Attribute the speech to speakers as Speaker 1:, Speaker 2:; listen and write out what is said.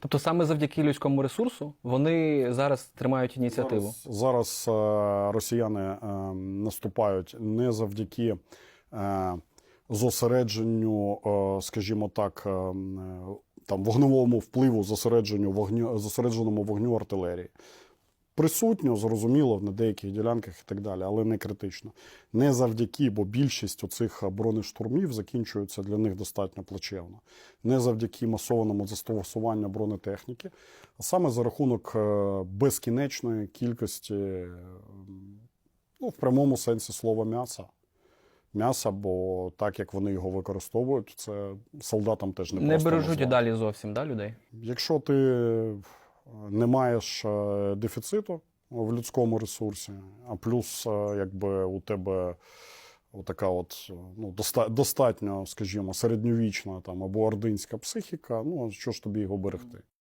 Speaker 1: Тобто саме завдяки людському ресурсу вони зараз тримають ініціативу.
Speaker 2: Зараз, зараз е, росіяни е, наступають не завдяки е, зосередженню, скажімо так, там вогневому впливу, зосередженню вогню, зосередженому вогню артилерії. Присутньо, зрозуміло, на деяких ділянках і так далі, але не критично. Не завдяки, бо більшість оцих бронештурмів закінчується для них достатньо плачевно. Не завдяки масованому застосуванню бронетехніки, а саме за рахунок е, безкінечної кількості, ну, в прямому сенсі слова м'яса. М'яса, бо так як вони його використовують, це солдатам теж не,
Speaker 1: Не бережуть і далі зовсім да, людей.
Speaker 2: Якщо ти не маєш е, дефіциту в людському ресурсі, а плюс е, якби у тебе така от е, ну, достатньо, скажімо, середньовічна там або ординська психіка, ну що ж тобі його берегти?